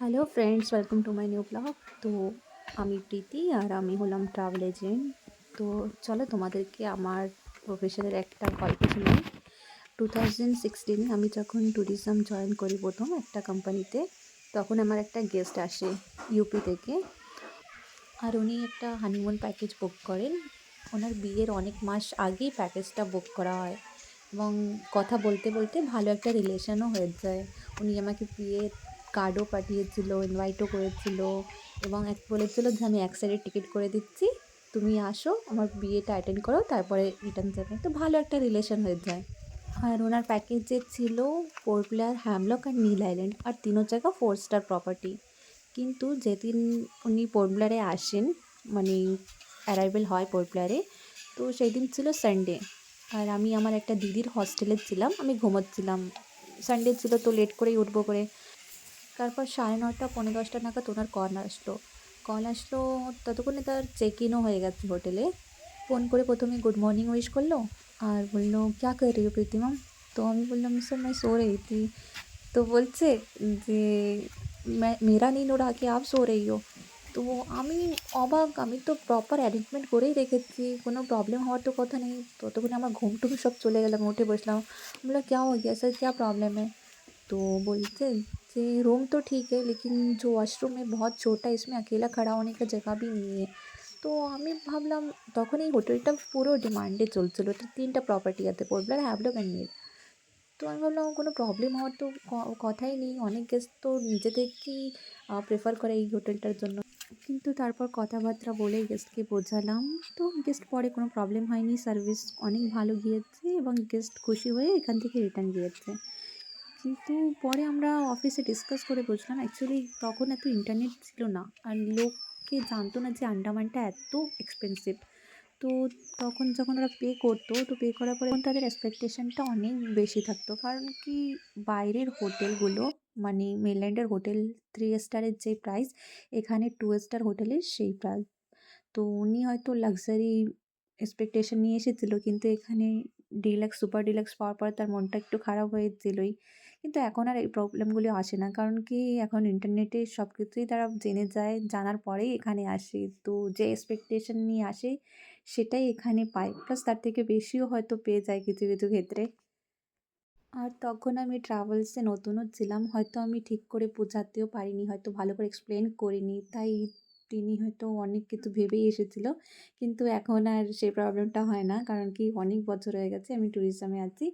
Hello friends welcome to my new blog তো আমি প্রীতি আর আমি হলাম ট্রাভেল এজেন্ট তো চলো তোমাদেরকে আমার প্রফেশনের একটা গল্প শুনি। টু থাউজেন্ড সিক্সটিন আমি যখন ট্যুরিজম জয়েন করি প্রথম একটা কোম্পানিতে তখন আমার একটা গেস্ট আসে ইউপি থেকে। আর উনি একটা হানিমুন প্যাকেজ বুক করেন। ওনার বিয়ের অনেক মাস আগেই প্যাকেজটা বুক করা হয় এবং কথা বলতে বলতে ভালো একটা রিলেশনও হয়ে যায়। উনি আমাকে বিয়ের কার্ডও পাঠিয়েছিল ইনভাইটও করেছিল এবং এক বলেছিল যে আমি এক সাইডের টিকিট করে দিচ্ছি, তুমি আসো, আমার বিয়েটা অ্যাটেন্ড করো, তারপরে রিটার্ন যাবে। তো ভালো একটা রিলেশন হয়ে যায়। আর ওনার প্যাকেজে ছিল ফোর প্লেয়ার হ্যামলক আর নীল আইল্যান্ড আর তিনও জায়গা ফোর স্টার প্রপার্টি কিন্তু যেদিন উনি পোর্টব্লারে আসেন মানে অ্যারাইভেল হয় পোর্টব্লারে তো সেই দিন ছিল সানডে আর আমি আমার একটা দিদির হস্টেলে ছিলাম, আমি ঘুমোচ্ছিলাম। সানডে ছিল তো লেট করেই উঠবো করে। তারপর সাড়ে নটা পনেরো দশটা নাগাদ ওনার কল আসলো। কল আসলো ততক্ষণে তার চেক ইনও হয়ে গেছে হোটেলে। ফোন করে প্রথমে গুড মর্নিং উইশ করল আর বলল, ক্যা কর রে প্রীতিমা তো আমি বললাম স্যার মাই সো রই তো বলছে যে মেরা নিন ওরা কি আপ সো রই ও। তো আমি অবাক, আমি তো প্রপার অ্যারেঞ্জমেন্ট করেই রেখেছি, কোনো প্রবলেম হওয়ার তো কথা নেই। ততক্ষণে আমার ঘুম টুম সব চলে গেলাম উঠে বসলাম। বললাম ক্যা হয়ে গিয়া স্যার ক্যা প্রবলেম হ্যাঁ তো বলছে যে रूम तो ठीक है लेकिन जो वॉशरूम है बहुत छोटा है इसमें अकेला खड़ा होने का जगह भी नहीं है তো আমি ভাবলাম তখন এই হোটেলটা পুরো ডিমান্ডে চলছিল তো তিনটা প্রপার্টি আছে পোর্টব্লার হ্যাভলক অ্যান্ড নীল তো আমি ভাবলাম কোনো প্রবলেম হওয়ার তো ক- কথাই নেই অনেক গেস্ট তো নিজেদেরকেই প্রেফার করে এই হোটেলটার জন্য কিন্তু তারপর কথাবার্তা বলে গেস্টকে বোঝালাম তো গেস্ট পরে কোনো প্রবলেম হয়নি সার্ভিস অনেক ভালো গিয়েছে এবং গেস্ট খুশি হয়ে এখান থেকে রিটার্ন গিয়েছে কিন্তু পরে আমরা অফিসে ডিসকাস করে বুঝলাম অ্যাকচুয়ালি তখন এত ইন্টারনেট ছিল না আর লোককে জানতো না যে আন্ডামানটা এত এক্সপেন্সিভ তো তখন যখন ওরা পে করতো, তো পে করার পরে তাদের এক্সপেকটেশনটা অনেক বেশি থাকতো। কারণ কি? বাইরের হোটেলগুলো মানে মেনল্যান্ডের হোটেল থ্রি স্টারের যে প্রাইস এখানে টু স্টার হোটেলের সেই প্রাইস তো উনি হয়তো লাক্সারি এক্সপেকটেশন নিয়ে এসেছিল, কিন্তু এখানে ডিলাক্স সুপার ডিলাক্স পাওয়ার পর তার মনটা একটু খারাপ হয়েছিলোই কিন্তু এখন আর এই প্রবলেমগুলি আসে না। কারণ কি এখন ইন্টারনেটে সব কিছুই তারা জেনে যায়, জানার পরেই এখানে আসে। তো যে এক্সপেকটেশন নিয়ে আসে সেটাই এখানে পায়। প্লাস তার থেকে বেশিও হয়তো পেয়ে যায় কিছু কিছু ক্ষেত্রে। আর তখন আমি ট্রাভেলসে নতুনও ছিলাম। হয়তো আমি ঠিক করে বোঝাতেও পারিনি, হয়তো ভালো করে এক্সপ্লেন করিনি। তাই তিনি হয়তো অনেক কিছু ভেবেই এসেছিল। কিন্তু এখন আর সেই প্রবলেমটা হয় না। কারণ কি অনেক বছর হয়ে গেছে, আমি ট্যুরিজমে আছি।